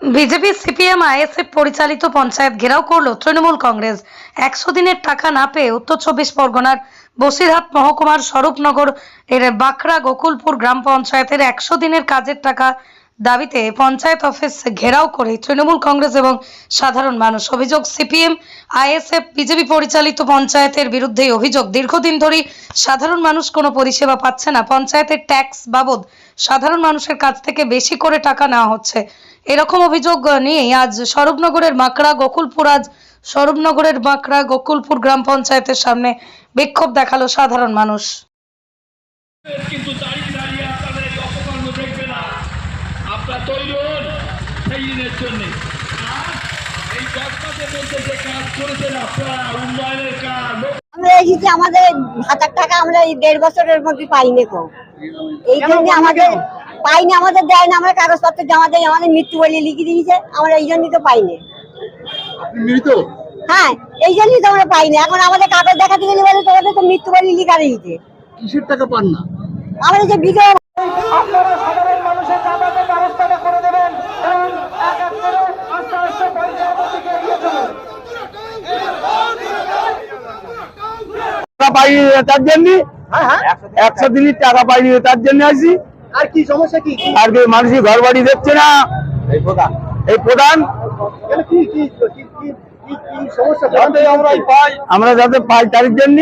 BJP CPM, ISF পরিচালিত পঞ্চায়েত ঘেরাও করল তৃণমূল কংগ্রেস। একশো দিনের টাকা না পেয়ে উত্তর চব্বিশ পরগনার বসিরহাট মহকুমার স্বরূপনগর এর বাঁকড়া গোকুলপুর গ্রাম পঞ্চায়েতের একশো দিনের কাজের টাকা দাবিতে পঞ্চায়েত অফিস ঘেরাও করে তৃণমূল কংগ্রেস এবং সাধারণ মানুষ অভিযোগ সিপিএম, আইএসএফ, বিজেপি পরিচালিত পঞ্চায়েতের বিরুদ্ধে অভিযোগ। দীর্ঘদিন ধরেই সাধারণ মানুষ কোনো পরিষেবা পাচ্ছে না। পঞ্চায়েতের ট্যাক্স বাবদ সাধারণ মানুষের কাছ থেকে বেশি করে টাকা নেওয়া হচ্ছে। এরকম অভিযোগ নিয়ে আজ স্বরূপনগরের মাকড়া গোকুলপুর, আজ স্বরূপনগরের বাঁকড়া গোকুলপুর গ্রাম পঞ্চায়েতের সামনে বিক্ষোভ দেখাল সাধারণ মানুষ। কিন্তু দাঁড়িয়ে দাঁড়িয়ে আপনাদের এই অপকর্ম দেখবে না আপনারা তৈরি হন সেই দিনের জন্য। এই দশ মাসের মধ্যে যে কাজ করেছেন আপনারা উন্নয়নের কাজ আমরা এসেছি আমাদের হাজার টাকা আমরা এই দেড় বছরের মধ্যে পাইনি কো এই জন্য আমাদের পাইনি আমাদের দেয় না আমরা কাগজপত্র জমা দেয় আমাদের মৃত্যু বলে লিখে দিয়েছে আমরা এই জন্যই তো পাইনি। মৃত? হ্যাঁ এই জন্যই তো আমরা পাইনি। এখন আমাদের কাগজ দেখাতে গেলে বলে তোমাদের তো মৃত্যু বলে লিখা দিয়েছে। কিসের টাকা পান না? আমরা যে বিধবা আপনারা সাধারণ মানুষের যাতায়াতের ব্যবস্থাটা করে দেবেন এবং এক এক করে আস্তে আস্তে পরিষেবার দিকে এগিয়ে চলুন টাকা পাইনি তার জন্য। একশো দিনের টাকা পাইনি তার জন্য আসি আর কি সমস্যা কি? আর কি মানুষই ঘর বাড়ি দেখছে না। এই প্রধান। এই প্রধান। আমরা যাতে পাই তার জন্য।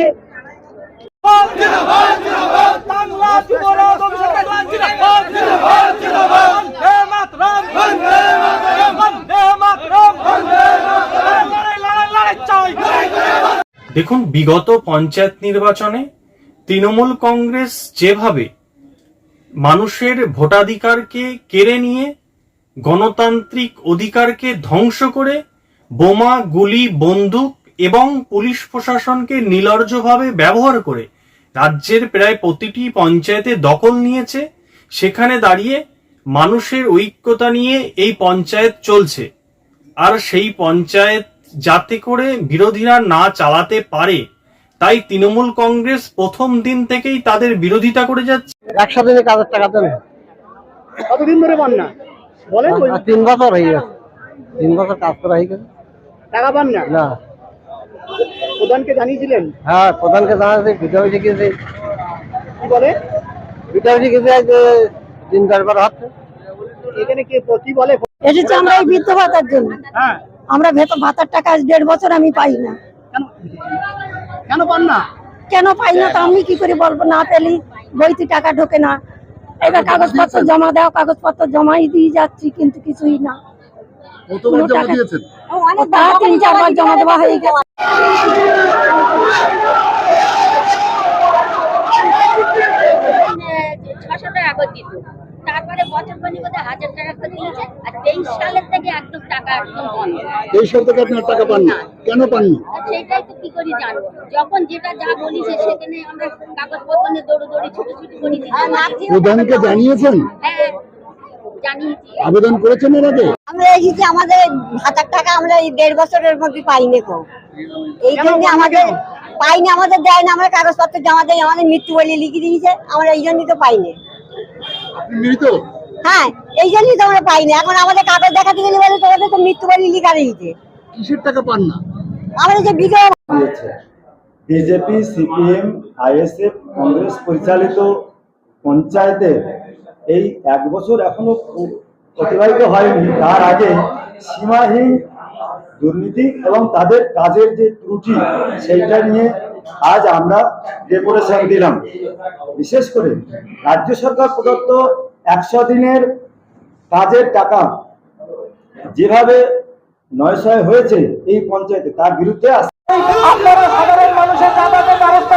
দেখুন, বিগত পঞ্চায়েত নির্বাচনে তৃণমূল কংগ্রেস যেভাবে মানুষের ভোটাধিকারকে কেড়ে নিয়ে, গণতান্ত্রিক অধিকারকে ধ্বংস করে, বোমা, গুলি, বন্দুক এবং পুলিশ প্রশাসনকে নির্লজ্জভাবে ব্যবহার করে রাজ্যের প্রায় প্রতিটি পঞ্চায়েতে দখল নিয়েছে, সেখানে দাঁড়িয়ে মানুষের ঐক্যতা নিয়ে এই পঞ্চায়েত চলছে। আর সেই পঞ্চায়েত যাতে করে বিরোধীরা না চালাতে পারে তাই তৃণমূল কংগ্রেস প্রথম দিন থেকেই তাদের বিরোধিতা করে যাচ্ছে। দিনের কাজের টাকা দেন কতদিন ধরে পান না? বলেন তিন বছর হয়ে গেছে। তিন বছর কাজ করা হয়ে গেছে। টাকা পান না? না। প্রধানকে জানিয়েছিলেন? হ্যাঁ প্রধানকে শিখেছি কি বলে? দরবার হচ্ছে। এখানে কে কি বলে? এসেছি আমরা এই বৃদ্ধ ভাতার জন্য। হ্যাঁ। আমরা ভেতর ভাতার টাকা আজ দেড় বছর আমি পাই না। কেন? কেন পান না? কেন পাই না তো আমি কি করে বলব? না পেলি বইতে টাকা ঢোকে না। এবার কাগজপত্র জমা দাও কাগজপত্র জমাই দিয়ে যাচ্ছি কিন্তু কিছুই না। টাকা- তা তিন চারবার জমা দেওয়া হয়ে গেছে ছশো টাকা করে দিত তারপরে বছর খানি বোধহয় হাজার টাকা করে দিয়েছে আর তেইশ সালের থেকে একদম টাকা একদম বন্ধ। এই সব থেকে আপনার টাকা পান না। কেন পাননি? সেটাই তো কি করে জানব? যখন যেটা যা বলিছে সেখানে আমরা কাগজপত্র নিয়ে দৌড়োদৌড়ি ছুটোছুটি করি প্রধানকে জানিয়েছেন? হ্যাঁ জানিয়েছি। আবেদন করেছেন এর আগে? আমরা এসেছি আমাদের হাজার টাকা আমরা এই দেড় বছরের মধ্যে পাইনি কো। এই জন্য আমাদের পাইনি আমাদের দেয় না আমরা কাগজপত্র জমা দেয় আমাদের মৃত্যু বলে লিখে দিয়েছে আমরা এই জন্যই তো পাইনি। মৃত? হ্যাঁ এই জন্যই তো আমরা পাইনি। এখন আমাদের কাগজ দেখাতে গেলে বলে তোমাদের তো মৃত্যু বলে লিখা দিয়েছে কিসের টাকা পান না? আমরা যে দিয়েছে। বিজেপি সিপিএম আইএসএফ কংগ্রেস পরিচালিত পঞ্চায়েতে এই এক বছর এখনও অতিবাহিত হয়নি। তার আগে সীমাহীন দুর্নীতি এবং তাদের কাজের যে ত্রুটি সেইটা নিয়ে আজ আমরা ডেপুটেশন দিলাম। বিশেষ করে রাজ্য সরকার প্রদত্ত একশো দিনের কাজের টাকা যেভাবে নয়শয় হয়েছে এই পঞ্চায়েতে, তার বিরুদ্ধে আসছে আপনারা সাধারণ মানুষের যাতায়াতের ব্যবস্থা